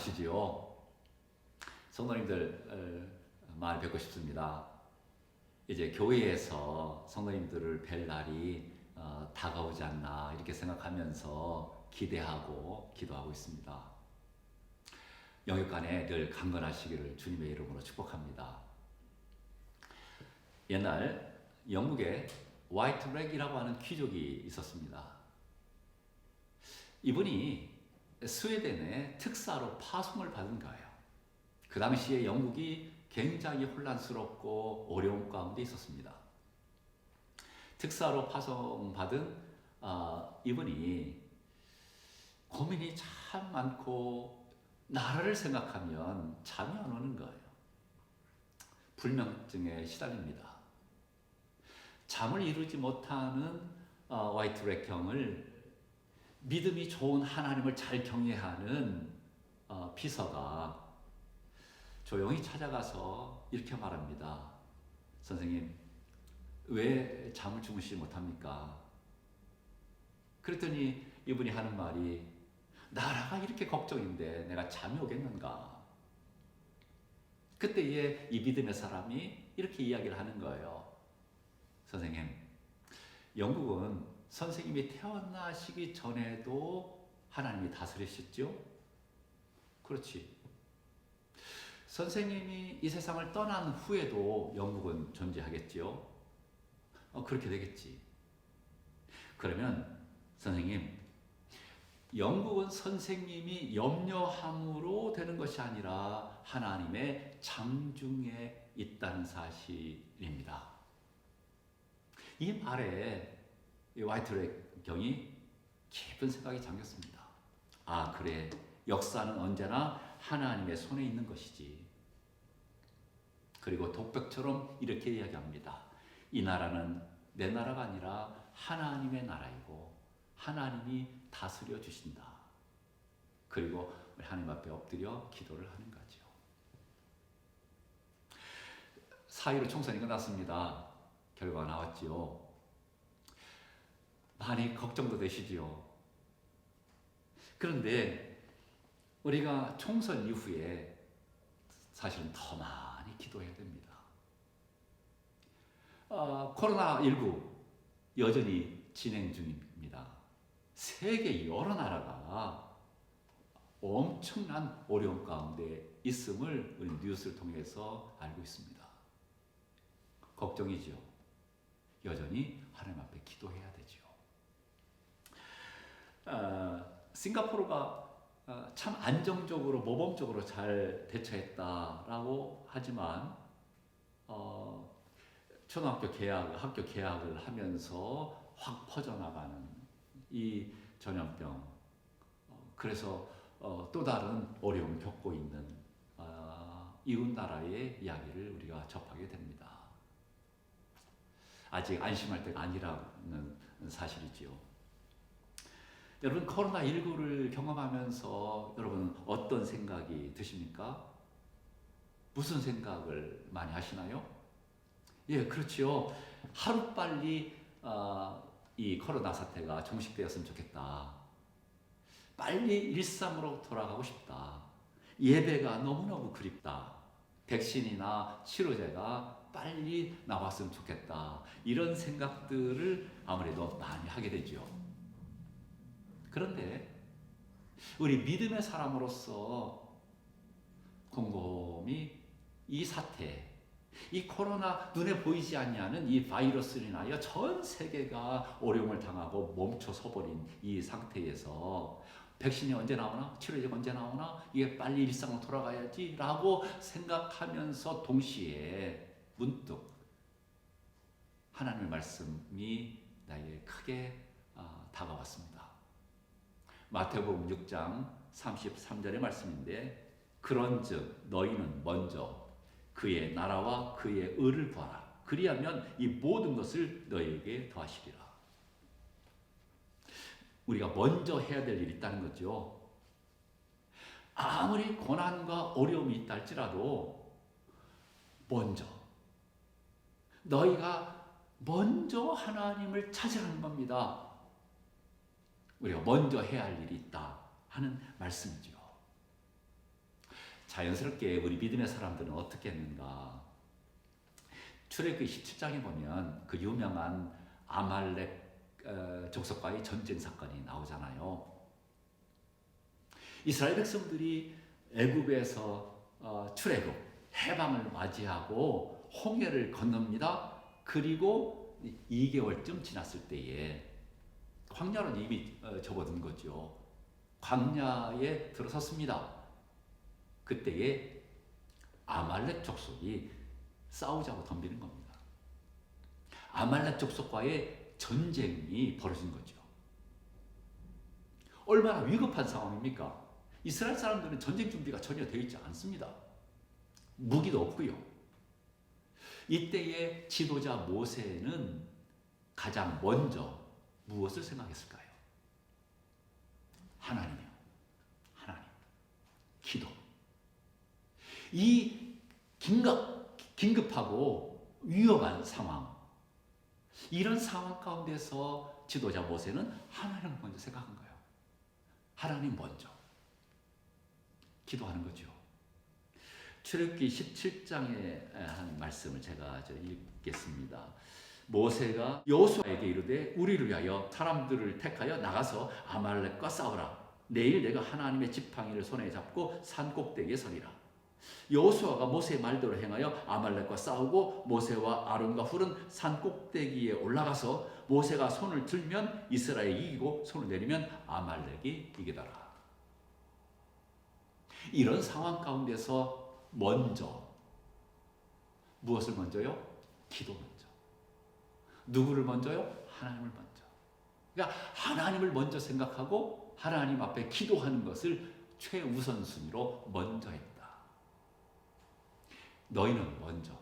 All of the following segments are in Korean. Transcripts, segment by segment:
안녕하시지요. 성도님들 어, 많이 뵙고 싶습니다. 이제 교회에서 성도님들을 뵐 날이 어, 다가오지 않나 이렇게 생각하면서 기대하고 기도하고 있습니다. 영육간에 늘 강건하시기를 주님의 이름으로 축복합니다. 옛날 영국에 화이트 렉이라고 하는 귀족이 있었습니다. 이분이 스웨덴에 특사로 파송을 받은 거예요. 그 당시에 영국이 굉장히 혼란스럽고 어려운 가운데 있었습니다. 특사로 파송받은 아, 이분이 고민이 참 많고 나라를 생각하면 잠이 안 오는 거예요. 불면증에 시달립니다. 잠을 이루지 못하는 어, 화이트렉 경을 믿음이 좋은 하나님을 잘 경외하는 어, 비서가 조용히 찾아가서 이렇게 말합니다. 선생님, 왜 잠을 주무시지 못합니까? 그랬더니 이분이 하는 말이 나라가 이렇게 걱정인데 내가 잠이 오겠는가? 그때에 이 믿음의 사람이 이렇게 이야기를 하는 거예요. 선생님, 영국은 선생님이 태어나시기 전에도 하나님이 다스리셨죠? 그렇지. 선생님이 이 세상을 떠난 후에도 영국은 존재하겠지요? 어, 그렇게 되겠지. 그러면 선생님, 영국은 선생님이 염려함으로 되는 것이 아니라 하나님의 장중에 있다는 사실입니다. 이 말에 화이트렉 경이 깊은 생각이 잠겼습니다. 아, 그래. 역사는 언제나 하나님의 손에 있는 것이지. 그리고 독백처럼 이렇게 이야기합니다. 이 나라는 내 나라가 아니라 하나님의 나라이고 하나님이 다스려 주신다. 그리고 하나님 앞에 엎드려 기도를 하는 거죠. 4.15 총선이 끝났습니다. 결과가 나왔지요. 많이 걱정도 되시지요. 그런데 우리가 총선 이후에 사실은 더 많이 기도해야 됩니다. 어, 코로나19 여전히 진행 중입니다. 세계 여러 나라가 엄청난 어려움 가운데 있음을 우리 뉴스를 통해서 알고 있습니다. 걱정이죠. 여전히 하나님 앞에 기도해야 되죠. 어, 싱가포르가 어, 참 안정적으로 모범적으로 잘 대처했다라고 하지만 어, 초등학교 개학, 학교 개학을 하면서 확 퍼져나가는 이 전염병. 어, 그래서 어, 또 다른 어려움 겪고 있는 어, 이웃 나라의 이야기를 우리가 접하게 됩니다. 아직 안심할 때가 아니라는 사실이지요. 여러분 코로나 19를 경험하면서 여러분 어떤 생각이 드십니까? 무슨 생각을 많이 하시나요? 예, 그렇지요. 하루 빨리 어, 이 코로나 사태가 종식되었으면 좋겠다. 빨리 일상으로 돌아가고 싶다. 예배가 너무너무 그립다. 백신이나 치료제가 빨리 나왔으면 좋겠다. 이런 생각들을 아무래도 많이 하게 되죠. 그런데 우리 믿음의 사람으로서 곰곰이 이 사태, 이 코로나 눈에 보이지 않냐는 이 바이러스로 인하여 전 세계가 어려움을 당하고 멈춰 서버린 이 상태에서 백신이 언제 나오나? 치료제가 언제 나오나? 이게 빨리 일상으로 돌아가야지 라고 생각하면서 동시에 문득 하나님의 말씀이 나에게 크게 아, 다가왔습니다. 마태복음 6장 33절의 말씀인데 그런즉 너희는 먼저 그의 나라와 그의 의를 구하라. 그리하면 이 모든 것을 너희에게 더하시리라. 우리가 먼저 해야 될 일이 있다는 거죠. 아무리 고난과 어려움이 있다 할지라도 먼저 너희가 먼저 하나님을 찾으라는 겁니다. 우리가 먼저 해야 할 일이 있다 하는 말씀이죠. 자연스럽게 우리 믿음의 사람들은 어떻게 했는가? 출애굽기 17장에 보면 그 유명한 아말렉 어, 족속과의 전쟁 사건이 나오잖아요. 이스라엘 백성들이 애굽에서 어, 출애굽 해방을 맞이하고 홍해를 건넙니다. 그리고 2개월쯤 지났을 때에 광야는 이미 어, 접어든 거죠. 광야에 들어섰습니다. 그때에 아말렉 족속이 싸우자고 덤비는 겁니다. 아말렉 족속과의 전쟁이 벌어진 거죠. 얼마나 위급한 상황입니까? 이스라엘 사람들은 전쟁 준비가 전혀 되어 있지 않습니다. 무기도 없고요. 이때의 지도자 모세는 가장 먼저 무엇을 생각했을까요? 하나님이요. 하나님. 기도. 이 긴급, 긴급하고 위험한 상황. 이런 상황 가운데서 지도자 모세는 하나님을 먼저 생각한 거예요. 하나님 먼저. 기도하는 거죠. 출애굽기 17장에 한 말씀을 제가 저 읽겠습니다. 모세가 여호수아에게 이르되 우리를 위하여 사람들을 택하여 나가서 아말렉과 싸우라. 내일 내가 하나님의 지팡이를 손에 잡고 산 꼭대기에 서리라. 여호수아가 모세의 말대로 행하여 아말렉과 싸우고 모세와 아론과 훌은 산 꼭대기에 올라가서 모세가 손을 들면 이스라엘이 이기고 손을 내리면 아말렉이 이기더라. 이런 상황 가운데서 먼저 무엇을 먼저요? 기도 먼저. 누구를 먼저요? 하나님을 먼저. 그러니까 하나님을 먼저 생각하고 하나님 앞에 기도하는 것을 최우선순위로 먼저 했다. 너희는 먼저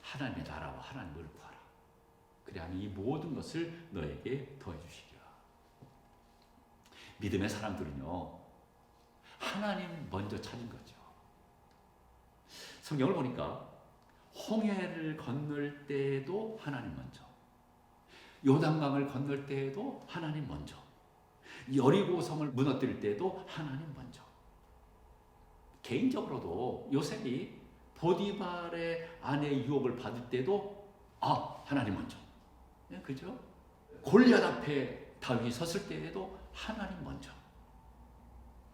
하나님의 나라와 하나님을 구하라. 그리하면 이 모든 것을 너에게 도와주시리라. 믿음의 사람들은요, 하나님 먼저 찾은 거죠. 성경을 보니까 홍해를 건널 때에도 하나님 먼저, 요단강을 건널 때에도 하나님 먼저, 여리고 성을 무너뜨릴 때에도 하나님 먼저. 개인적으로도 요셉이 보디발의 아내의 유혹을 받을 때도 아 하나님 먼저, 예, 그죠? 골리앗 앞에 다윗이 섰을 때에도 하나님 먼저.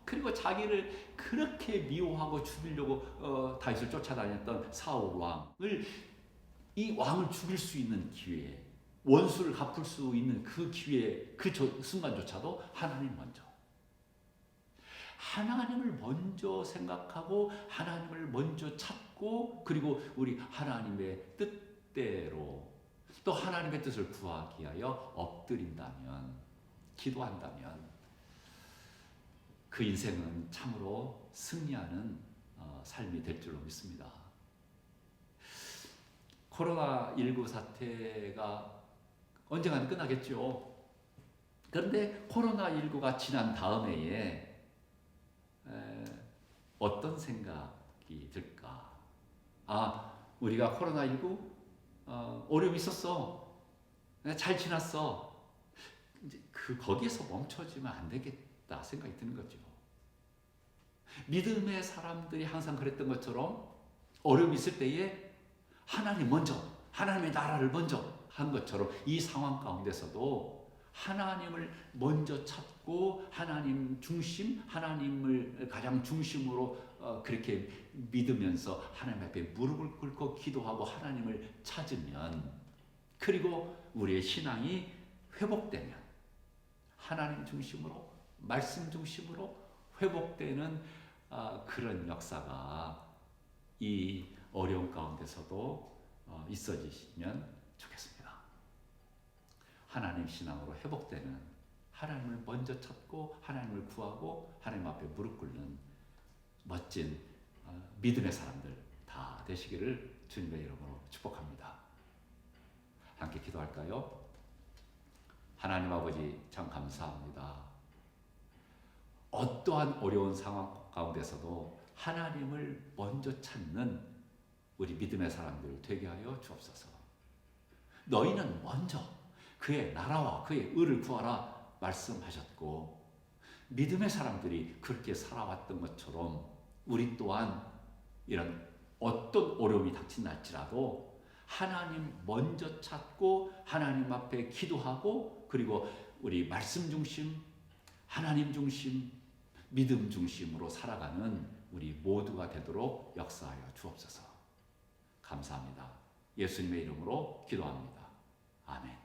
그리고 자기를 그렇게 미워하고 죽이려고 어, 다윗을 쫓아다녔던 사울 왕을 이 왕을 죽일 수 있는 기회에 원수를 갚을 수 있는 그 기회 그 조, 순간조차도 하나님 먼저. 하나님을 먼저 생각하고 하나님을 먼저 찾고 그리고 우리 하나님의 뜻대로 또 하나님의 뜻을 구하기 위하여 엎드린다면 기도한다면 그 인생은 참으로 승리하는 어, 삶이 될 줄로 믿습니다. 코로나19 사태가 언젠가는 끝나겠죠. 그런데 코로나19가 지난 다음 해에 어떤 생각이 들까? 아, 우리가 코로나19 어, 어려움이 있었어. 잘 지났어. 이제 그 거기에서 멈춰지면 안 되겠다 생각이 드는 거죠. 믿음의 사람들이 항상 그랬던 것처럼 어려움이 있을 때에 하나님 먼저, 하나님의 나라를 먼저 한 것처럼 이 상황 가운데서도 하나님을 먼저 찾고 하나님 중심, 하나님을 가장 중심으로 어, 그렇게 믿으면서 하나님 앞에 무릎을 꿇고 기도하고 하나님을 찾으면 그리고 우리의 신앙이 회복되면 하나님 중심으로 말씀 중심으로 회복되는 어, 그런 역사가 이 어려운 가운데서도 어, 있어지시면 좋겠습니다. 하나님 신앙으로 회복되는 하나님을 먼저 찾고 하나님을 구하고 하나님 앞에 무릎 꿇는 멋진 어, 믿음의 사람들 다 되시기를 주님의 이름으로 축복합니다. 함께 기도할까요? 하나님 아버지 참 감사합니다. 어떠한 어려운 상황 가운데서도 하나님을 먼저 찾는 우리 믿음의 사람들 되게 하여 주옵소서. 너희는 먼저 그의 나라와 그의 의를 구하라 말씀하셨고 믿음의 사람들이 그렇게 살아왔던 것처럼 우리 또한 이런 어떤 어려움이 닥친날지라도 하나님 먼저 찾고 하나님 앞에 기도하고 그리고 우리 말씀 중심, 하나님 중심, 믿음 중심으로 살아가는 우리 모두가 되도록 역사하여 주옵소서. 감사합니다. 예수님의 이름으로 기도합니다. 아멘.